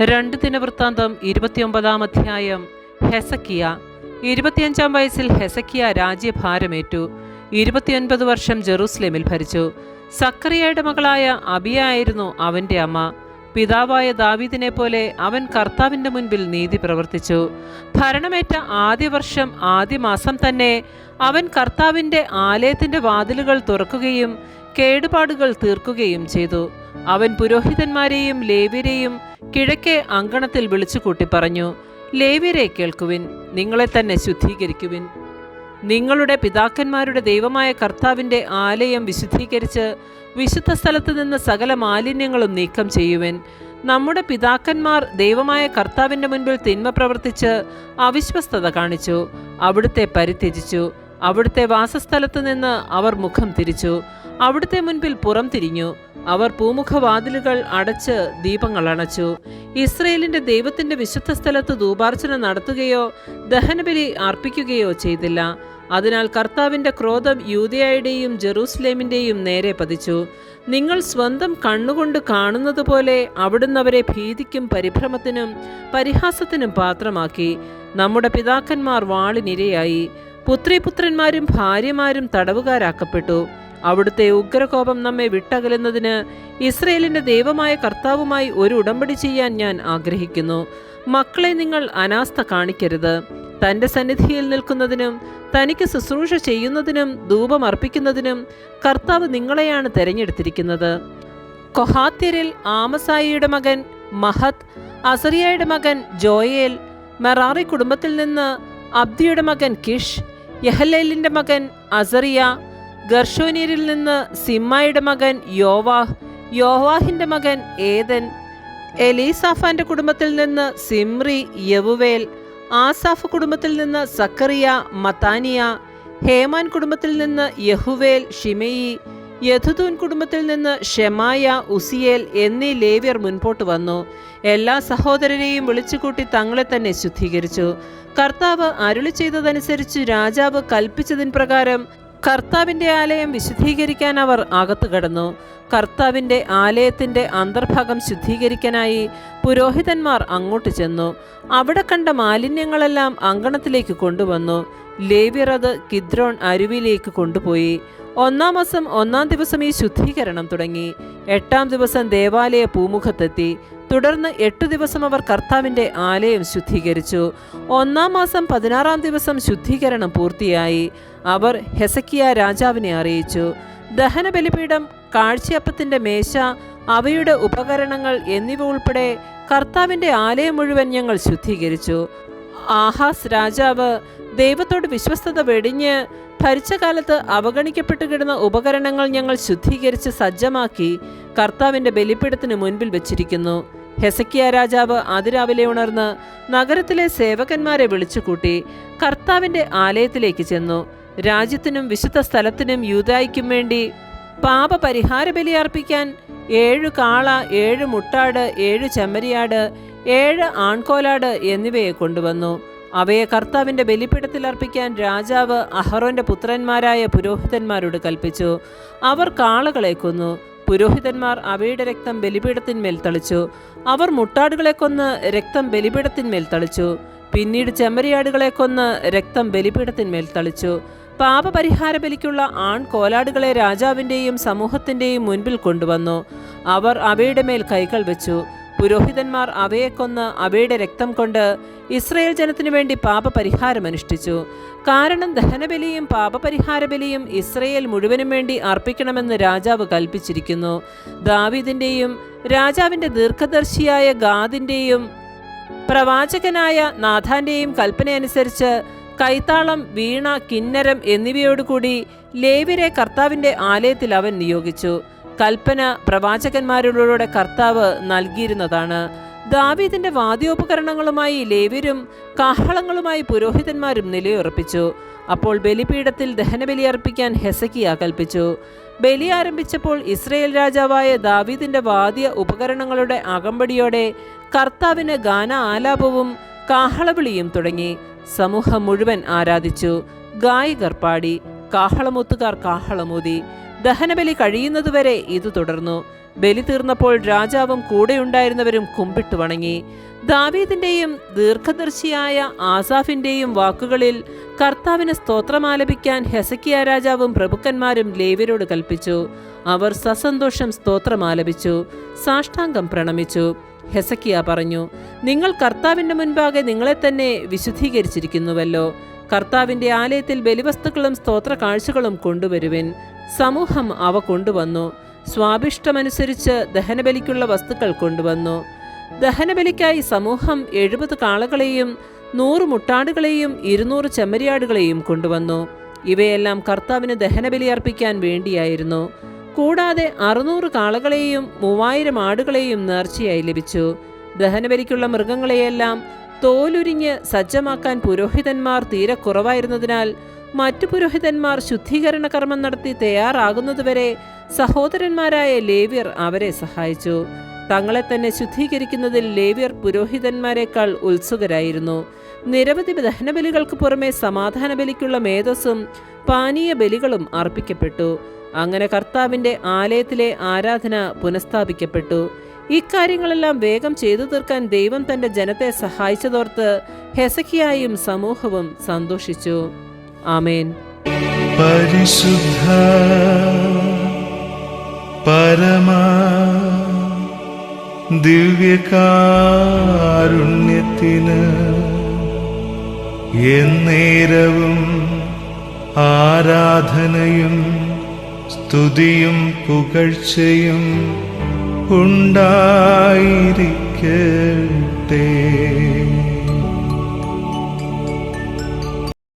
രണ്ട് ദിനവൃത്താന്തം ഇരുപത്തിയൊമ്പതാം അധ്യായം ഹെസക്കിയ. ഇരുപത്തിയഞ്ചാം വയസ്സിൽ ഹെസക്കിയ രാജ്യഭാരമേറ്റു. ഇരുപത്തിയൊൻപത് വർഷം ജെറൂസലേമിൽ ഭരിച്ചു. സക്കറിയയുടെ മകളായ അബിയായിരുന്നു അവന്റെ അമ്മ. പിതാവായ ദാവീദിനെ പോലെ അവൻ കർത്താവിന്റെ മുൻപിൽ നീതി പ്രവർത്തിച്ചു. ഭരണമേറ്റ ആദ്യ വർഷം ആദ്യ മാസം തന്നെ അവൻ കർത്താവിന്റെ ആലയത്തിന്റെ വാതിലുകൾ തുറക്കുകയും കേടുപാടുകൾ തീർക്കുകയും ചെയ്തു. അവൻ പുരോഹിതന്മാരെയും ലേവ്യരെയും കിഴക്കേ അങ്കണത്തിൽ വിളിച്ചുകൂട്ടി പറഞ്ഞു ലേവ്യരെ കേൾക്കുവിൻ നിങ്ങളെ തന്നെ ശുദ്ധീകരിക്കുവിൻ. നിങ്ങളുടെ പിതാക്കന്മാരുടെ ദൈവമായ കർത്താവിന്റെ ആലയം വിശുദ്ധീകരിച്ച് വിശുദ്ധ സ്ഥലത്ത് നിന്ന് സകല മാലിന്യങ്ങളും നീക്കം ചെയ്യുവൻ. നമ്മുടെ പിതാക്കന്മാർ ദൈവമായ കർത്താവിന്റെ മുൻപിൽ തിന്മ പ്രവർത്തിച്ച് അവിശ്വസ്തത കാണിച്ചു അവിടുത്തെ പരിത്യജിച്ചു അവിടുത്തെ വാസസ്ഥലത്ത് നിന്ന് അവർ മുഖം തിരിച്ചു അവിടുത്തെ മുൻപിൽ പുറം തിരിഞ്ഞു അവർ പൂമുഖവാതിലുകൾ അടച്ച് ദീപങ്ങൾ അണച്ചു. ഇസ്രയേലിന്റെ ദൈവത്തിന്റെ വിശുദ്ധ സ്ഥലത്ത് ധൂപാർച്ചന നടത്തുകയോ ദഹനബലി അർപ്പിക്കുകയോ ചെയ്തില്ല. അതിനാൽ കർത്താവിന്റെ ക്രോധം യൂതയായുടെയും ജെറൂസലേമിന്റെയും നേരെ പതിച്ചു. നിങ്ങൾ സ്വന്തം കണ്ണുകൊണ്ട് കാണുന്നത് പോലെ അവിടുന്ന് അവരെ ഭീതിക്കും പരിഭ്രമത്തിനും പരിഹാസത്തിനും പാത്രമാക്കി. നമ്മുടെ പിതാക്കന്മാർ വാളിനിരയായി. പുത്രിപുത്രന്മാരും ഭാര്യമാരും തടവുകാരാക്കപ്പെട്ടു. അവിടുത്തെ ഉഗ്രകോപം നമ്മെ വിട്ടകലുന്നതിന് ഇസ്രയേലിന്റെ ദൈവമായ കർത്താവുമായി ഒരു ഉടമ്പടി ചെയ്യാൻ ഞാൻ ആഗ്രഹിക്കുന്നു. മക്കളെ നിങ്ങൾ അനാസ്ഥ കാണിക്കരുത്. തന്റെ സന്നിധിയിൽ നിൽക്കുന്നതിനും തനിക്ക് ശുശ്രൂഷ ചെയ്യുന്നതിനും ധൂപം അർപ്പിക്കുന്നതിനും കർത്താവ് നിങ്ങളെയാണ് തെരഞ്ഞെടുത്തിരിക്കുന്നത്. കൊഹാത്യരിൽ ആമസായിയുടെ മകൻ മഹത് അസറിയയുടെ മകൻ ജോയേൽ മെറാറി കുടുംബത്തിൽ നിന്ന് അബ്ദിയുടെ മകൻ കിഷ് യഹലേലിന്റെ മകൻ അസറിയ ഗർഷോനിയരിൽ നിന്ന് സിമ്മായുടെ മകൻ യോവാഹ് യോവാഹിന്റെ മകൻ ഏതൻ എലീസാഫാന്റെ കുടുംബത്തിൽ നിന്ന് സിമ്രി യവുവേൽ ആസാഫ് കുടുംബത്തിൽ നിന്ന് സക്കറിയ മത്താനിയ ഹേമാൻ കുടുംബത്തിൽ നിന്ന് യഹുവേൽ ഷിമയി യഥുദൂൻ കുടുംബത്തിൽ നിന്ന് ഷെമായ ഉസിയേൽ എന്നീ ലേവ്യർ മുൻപോട്ട് വന്നു. എല്ലാ സഹോദരരെയും വിളിച്ചുകൂട്ടി തങ്ങളെ തന്നെ ശുദ്ധീകരിച്ചു. കർത്താവ് അരുളി ചെയ്തതനുസരിച്ച് രാജാവ് കൽപ്പിച്ചതിൻ പ്രകാരം കർത്താവിന്റെ ആലയം വിശുദ്ധീകരിക്കാൻ അവർ അകത്തു കടന്നു. കർത്താവിന്റെ ആലയത്തിന്റെ അന്തർഭാഗം ശുദ്ധീകരിക്കാനായി പുരോഹിതന്മാർ അങ്ങോട്ട് ചെന്നു. അവിടെ കണ്ട മാലിന്യങ്ങളെല്ലാം അങ്കണത്തിലേക്ക് കൊണ്ടുവന്നു. ലേവ്യർ അത് കിദ്രോൺ അരുവിയിലേക്ക് കൊണ്ടുപോയി. ഒന്നാം മാസം ഒന്നാം ദിവസം ഈ ശുദ്ധീകരണം തുടങ്ങി. എട്ടാം ദിവസം ദേവാലയ പൂമുഖത്തെത്തി. തുടർന്ന് എട്ടു ദിവസം അവർ കർത്താവിന്റെ ആലയം ശുദ്ധീകരിച്ചു. ഒന്നാം മാസം പതിനാറാം ദിവസം ശുദ്ധീകരണം പൂർത്തിയായി. അവർ ഹെസക്കിയ രാജാവിനെ അറിയിച്ചു. ദഹന ബലിപീഠം കാഴ്ചയപ്പത്തിന്റെ മേശ അവയുടെ ഉപകരണങ്ങൾ എന്നിവ ഉൾപ്പെടെ കർത്താവിന്റെ ആലയം മുഴുവൻ ഞങ്ങൾ ശുദ്ധീകരിച്ചു. ആഹാസ് രാജാവ് ദൈവത്തോട് വിശ്വസ്തത വെടിഞ്ഞ് ഭരിച്ച കാലത്ത് അവഗണിക്കപ്പെട്ടു കിടന്ന ഉപകരണങ്ങൾ ഞങ്ങൾ ശുദ്ധീകരിച്ച് സജ്ജമാക്കി കർത്താവിന്റെ ബലിപ്പീഠത്തിന് മുൻപിൽ വെച്ചിരിക്കുന്നു. ഹെസക്കിയ രാജാവ് അതിരാവിലെ ഉണർന്ന് നഗരത്തിലെ സേവകന്മാരെ വിളിച്ചുകൂട്ടി കർത്താവിന്റെ ആലയത്തിലേക്ക് ചെന്നു. രാജ്യത്തിനും വിശുദ്ധ സ്ഥലത്തിനും യൂതായിക്കും വേണ്ടി പാപപരിഹാര ബലിയർപ്പിക്കാൻ ഏഴു കാള ഏഴ് മുട്ടാട് ഏഴു ചെമ്മരിയാട് ഏഴ് ആൺകോലാട് എന്നിവയെ കൊണ്ടുവന്നു. അവയെ കർത്താവിന്റെ ബലിപ്പിടത്തിൽ അർപ്പിക്കാൻ രാജാവ് അഹറോന്റെ പുത്രന്മാരായ പുരോഹിതന്മാരോട് കൽപ്പിച്ചു. അവർ കാളകളെ കൊന്നു. പുരോഹിതന്മാർ അവയുടെ രക്തം ബലിപീഠത്തിന്മേൽ തളിച്ചു. അവർ മുട്ടാടുകളെ കൊന്ന് രക്തം ബലിപീഠത്തിന്മേൽ തളിച്ചു. പിന്നീട് ചെമ്മരിയാടുകളെ കൊന്ന് രക്തം ബലിപീഠത്തിന്മേൽ തളിച്ചു. പാപപരിഹാര ബലിക്കുള്ള ആൺ കോലാടുകളെ രാജാവിന്റെയും സമൂഹത്തിന്റെയും മുൻപിൽ കൊണ്ടുവന്നു. അവർ അവയുടെ മേൽ കൈകൾ വെച്ചു. പുരോഹിതന്മാർ അവയെ കൊന്ന് അവയുടെ രക്തം കൊണ്ട് ഇസ്രയേൽ ജനത്തിനു വേണ്ടി പാപപരിഹാരം അനുഷ്ഠിച്ചു. കാരണം ദഹനബലിയും പാപപരിഹാരബലിയും ഇസ്രയേൽ മുഴുവനും വേണ്ടി അർപ്പിക്കണമെന്ന് രാജാവ് കൽപ്പിച്ചിരിക്കുന്നു. ദാവീദിന്റെയും രാജാവിന്റെ ദീർഘദർശിയായ ഗാദിന്റെയും പ്രവാചകനായ നാഥാന്റെയും കൽപ്പനയനുസരിച്ച് കൈത്താളം വീണ കിന്നരം എന്നിവയോടുകൂടി ലേവിരെ കർത്താവിന്റെ ആലയത്തിൽ അവൻ നിയോഗിച്ചു. കൽപ്പന പ്രവാചകന്മാരിലൂടെ കർത്താവ് നൽകിയിരുന്നതാണ്. ദാവീദിന്റെ വാദ്യോപകരണങ്ങളുമായി ലേവ്യരും കാഹളങ്ങളുമായി പുരോഹിതന്മാരും നിലയുറപ്പിച്ചു. അപ്പോൾ ബലിപീഠത്തിൽ ദഹനബലി അർപ്പിക്കാൻ ഹെസക്കിയ കൽപ്പിച്ചു. ബലി ആരംഭിച്ചപ്പോൾ ഇസ്രയേൽ രാജാവായ ദാവീദിന്റെ വാദ്യ ഉപകരണങ്ങളുടെ അകമ്പടിയോടെ കർത്താവിന് ഗാന ആലാപവും കാഹളവിളിയും തുടങ്ങി. സമൂഹം മുഴുവൻ ആരാധിച്ചു. ഗായകർ പാടി. കാഹളമൊത്തുകാർ കാഹളമൂതി. ദഹനബലി കഴിയുന്നതുവരെ ഇത് തുടർന്നു. ബലി തീർന്നപ്പോൾ രാജാവും കൂടെയുണ്ടായിരുന്നവരും കുമ്പിട്ട് വണങ്ങി. ദാവീദിന്റെയും ദീർഘദർശിയായ ആസാഫിന്റെയും വാക്കുകളിൽ കർത്താവിന് സ്തോത്രമാലപിക്കാൻ ഹെസക്കിയ രാജാവും പ്രഭുക്കന്മാരും ലേവ്യരോട് കൽപ്പിച്ചു. അവർ സസന്തോഷം സ്തോത്രമാലപിച്ചു സാഷ്ടാംഗം പ്രണമിച്ചു. ഹെസക്കിയ പറഞ്ഞു നിങ്ങൾ കർത്താവിന്റെ മുൻപാകെ നിങ്ങളെ തന്നെ വിശുദ്ധീകരിച്ചിരിക്കുന്നുവല്ലോ. കർത്താവിന്റെ ആലയത്തിൽ ബലിവസ്തുക്കളും സ്തോത്ര കാഴ്ചകളും കൊണ്ടുവരുവിൻ. സമൂഹം അവ കൊണ്ടുവന്നു. സ്വാഭിഷ്ടമനുസരിച്ച് ദഹനബലിക്കുള്ള വസ്തുക്കൾ കൊണ്ടുവന്നു. ദഹനബലിക്കായി സമൂഹം എഴുപത് കാളകളെയും നൂറ് മുട്ടാടുകളെയും ഇരുന്നൂറ് ചെമ്മരിയാടുകളെയും കൊണ്ടുവന്നു. ഇവയെല്ലാം കർത്താവിന് ദഹനബലി അർപ്പിക്കാൻ വേണ്ടിയായിരുന്നു. കൂടാതെ അറുന്നൂറ് കാളകളെയും മൂവായിരം ആടുകളെയും നേർച്ചയായി ലഭിച്ചു. ദഹനബലിക്കുള്ള മൃഗങ്ങളെയെല്ലാം തോലുരിഞ്ഞ് സജ്ജമാക്കാൻ പുരോഹിതന്മാർ തീരെ കുറവായിരുന്നതിനാൽ മറ്റു പുരോഹിതന്മാർ ശുദ്ധീകരണ കർമ്മം നടത്തി തയ്യാറാകുന്നതുവരെ സഹോദരന്മാരായ ലേവ്യർ അവരെ സഹായിച്ചു. തങ്ങളെ തന്നെ ശുദ്ധീകരിക്കുന്നതിൽ ലേവ്യർ പുരോഹിതന്മാരെക്കാൾ ഉത്സുകരായിരുന്നു. നിരവധി ദഹനബലികൾക്ക് പുറമെ സമാധാന ബലിക്കുള്ള മേധസ്സും പാനീയ ബലികളും അർപ്പിക്കപ്പെട്ടു. അങ്ങനെ കർത്താവിന്റെ ആലയത്തിലെ ആരാധന പുനഃസ്ഥാപിക്കപ്പെട്ടു. ഇക്കാര്യങ്ങളെല്ലാം വേഗം ചെയ്തു തീർക്കാൻ ദൈവം തന്റെ ജനത്തെ സഹായിച്ചതോർത്ത് ഹെസക്കിയായും സമൂഹവും സന്തോഷിച്ചു. ആമേൻ. പരിശുദ്ധ പരമ ദിവ്യകാരുണ്യത്തിന് എന്നേരവും ആരാധനയും സ്തുതിയും പുകഴ്ചയും ഉണ്ടായിരിക്കട്ടെ.